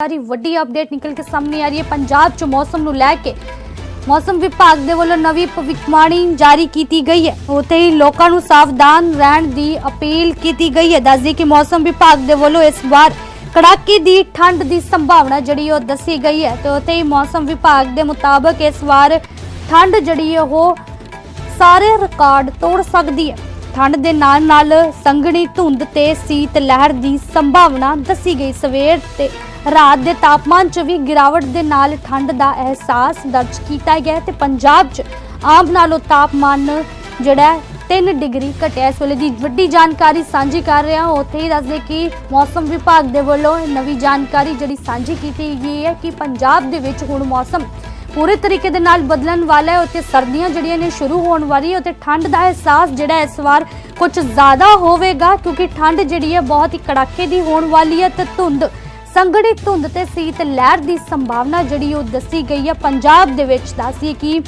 ਸਾਰੀ ਵੱਡੀ ਅਪਡੇਟ ਨਿਕਲ ਕੇ ਸਾਹਮਣੇ ਆ ਰਹੀ ਹੈ। ਪੰਜਾਬ 'ਚ ਮੌਸਮ ਨੂੰ ਲੈ ਕੇ ਮੌਸਮ ਵਿਭਾਗ ਦੇ ਵੱਲੋਂ ਨਵੀਂ ਭਵਿੱਖਬਾਣੀ ਜਾਰੀ ਕੀਤੀ ਗਈ ਹੈ। ਉੱਥੇ ਹੀ ਲੋਕਾਂ ਨੂੰ ਸਾਵਧਾਨ ਰਹਿਣ ਦੀ ਅਪੀਲ ਕੀਤੀ ਗਈ ਹੈ। ਦੱਸਦੀ ਕਿ ਮੌਸਮ ਵਿਭਾਗ ਦੇ ਵੱਲੋਂ ਇਸ ਵਾਰ ਕੜਾਕੇ ਦੀ ਠੰਡ ਦੀ ਸੰਭਾਵਨਾ ਜਿਹੜੀ ਉਹ ਦੱਸੀ ਗਈ ਹੈ ਤੇ ਉੱਥੇ ਹੀ ਮੌਸਮ ਵਿਭਾਗ ਦੇ ਮੁਤਾਬਕ ਇਸ ਵਾਰ ਠੰਡ ਜਿਹੜੀ ਹੈ ਉਹ ਸਾਰੇ ਰਿਕਾਰਡ ਤੋੜ ਸਕਦੀ ਹੈ। ਠੰਡ ਦੇ ਨਾਲ ਨਾਲ ਸੰਘਣੀ ਧੁੰਦ ਤੇ ਸੀਤ ਲਹਿਰ ਦੀ ਸੰਭਾਵਨਾ ਦੱਸੀ ਗਈ। ਸਵੇਰ ਤੇ ਰਾਤ ਦੇ ਤਾਪਮਾਨ 'ਚ ਵੀ ਗਿਰਾਵਟ ਦੇ ਨਾਲ ਠੰਡ ਦਾ ਅਹਿਸਾਸ ਦਰਜ ਕੀਤਾ ਗਿਆ ਤੇ ਪੰਜਾਬ 'ਚ ਆਮ ਨਾਲੋਂ ਤਾਪਮਾਨ ਜਿਹੜਾ ਹੈ 3 ਡਿਗਰੀ ਘਟਿਆ। ਇਸ ਵੇਲੇ ਦੀ ਵੱਡੀ ਜਾਣਕਾਰੀ ਸਾਂਝੀ ਕਰ ਰਿਹਾ ਹਾਂ। ਉੱਥੇ ਹੀ ਦੱਸਦੇ ਕਿ ਮੌਸਮ ਵਿਭਾਗ ਦੇ ਵੱਲੋਂ ਨਵੀਂ ਜਾਣਕਾਰੀ ਜਿਹੜੀ ਸਾਂਝੀ ਕੀਤੀ ਗਈ ਹੈ ਕਿ ਪੰਜਾਬ ਦੇ ਵਿੱਚ ਹੁਣ ਮੌਸਮ ਪੂਰੇ ਤਰੀਕੇ ਦੇ ਨਾਲ ਬਦਲਣ ਵਾਲਾ ਹੈ, ਉੱਥੇ ਸਰਦੀਆਂ ਜਿਹੜੀਆਂ ਨੇ ਸ਼ੁਰੂ ਹੋਣ ਵਾਲੀ ਹੈ, ਉੱਥੇ ਠੰਡ ਦਾ ਅਹਿਸਾਸ ਜਿਹੜਾ ਇਸ ਵਾਰ ਕੁਝ ਜ਼ਿਆਦਾ ਹੋਵੇਗਾ, ਕਿਉਂਕਿ ਠੰਡ ਜਿਹੜੀ ਹੈ ਬਹੁਤ ਹੀ ਕੜਾਕੇ ਦੀ ਹੋਣ ਵਾਲੀ ਹੈ ਤੇ ਧੁੰਦ, ਸੰਘਣੀ ਧੁੰਦ ਤੇ ਸੀਤ ਲਹਿਰ ਦੀ ਸੰਭਾਵਨਾ ਜਿਹੜੀ ਉਹ ਦੱਸੀ ਗਈ ਹੈ ਪੰਜਾਬ ਦੇ ਵਿੱਚ ਦੱਸੀ ਕਿ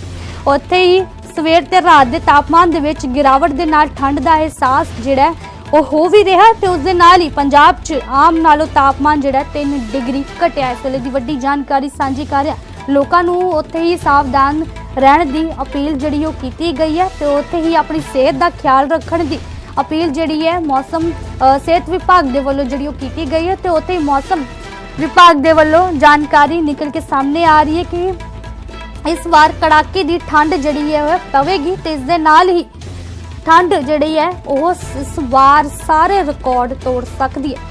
ਉੱਥੇ ਹੀ ਸਵੇਰ ਤੇ ਰਾਤ ਦੇ ਤਾਪਮਾਨ ਦੇ ਵਿੱਚ ਗਿਰਾਵਟ ਦੇ ਨਾਲ ਠੰਡ ਦਾ ਅਹਿਸਾਸ ਜਿਹੜਾ ਉਹ ਹੋ ਵੀ ਰਿਹਾ ਤੇ ਉਸ ਦੇ ਨਾਲ ਹੀ ਪੰਜਾਬ 'ਚ ਆਮ ਨਾਲੋਂ ਤਾਪਮਾਨ ਜਿਹੜਾ 3 ਡਿਗਰੀ ਘਟਿਆ ਇਸ ਵੇਲੇ ਦੀ ਵੱਡੀ ਜਾਣਕਾਰੀ ਸਾਂਝੀ ਕਰ ਰਿਹਾ ਲੋਕਾਂ ਨੂੰ ਉੱਥੇ ਹੀ ਸਾਵਧਾਨ ਰਹਿਣ ਦੀ ਅਪੀਲ ਜਿਹੜੀ ਉਹ ਕੀਤੀ ਗਈ ਹੈ ਤੇ ਉੱਥੇ ਹੀ ਆਪਣੀ ਸਿਹਤ ਦਾ ਖਿਆਲ ਰੱਖਣ ਦੀ ਅਪੀਲ ਜਿਹੜੀ ਹੈ ਮੌਸਮ ਸਿਹਤ ਵਿਭਾਗ ਦੇ ਵੱਲੋਂ ਜਿਹੜੀ ਉਹ ਕੀਤੀ ਗਈ ਹੈ ਤੇ ਉੱਥੇ ਹੀ ਮੌਸਮ ਵਿਭਾਗ ਦੇ ਵੱਲੋਂ ਜਾਣਕਾਰੀ ਨਿਕਲ ਕੇ ਸਾਹਮਣੇ ਆ ਰਹੀ ਹੈ ਕਿ ਇਸ ਵਾਰ ਕੜਾਕੇ ਦੀ ਠੰਡ ਜਿਹੜੀ ਹੈ ਪਵੇਗੀ ਤੇ ਇਸ ਦੇ ਨਾਲ ਹੀ ਠੰਡ ਜਿਹੜੀ ਹੈ ਉਹ ਇਸ ਵਾਰ ਸਾਰੇ ਰਿਕਾਰਡ ਤੋੜ ਸਕਦੀ ਹੈ।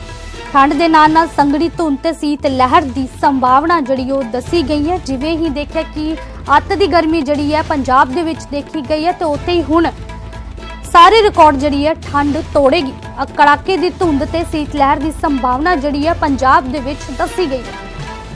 ਠੰਡ ਦੇ ਨਾਲ ਨਾਲ ਸੰਗੜੀ ਧੁੰਦ ਤੇ ਸੀਤ ਲਹਿਰ ਦੀ ਸੰਭਾਵਨਾ ਜਿਹੜੀ ਉਹ ਦੱਸੀ ਗਈ ਹੈ। ਜਿਵੇਂ ਹੀ ਦੇਖਿਆ ਕਿ ਅੱਤ ਦੀ ਗਰਮੀ ਜਿਹੜੀ ਹੈ ਪੰਜਾਬ ਦੇ ਵਿੱਚ ਦੇਖੀ ਗਈ ਹੈ ਤੇ ਉੱਥੇ ਹੀ ਹੁਣ ਸਾਰੇ ਰਿਕਾਰਡ ਜਿਹੜੀ ਹੈ ਠੰਡ ਤੋੜੇਗੀ। ਕੜਾਕੇ ਦੀ ਧੁੰਦ ਤੇ ਸੀਤ ਲਹਿਰ ਦੀ ਸੰਭਾਵਨਾ ਜਿਹੜੀ ਹੈ ਪੰਜਾਬ ਦੇ ਵਿੱਚ ਦੱਸੀ ਗਈ ਹੈ।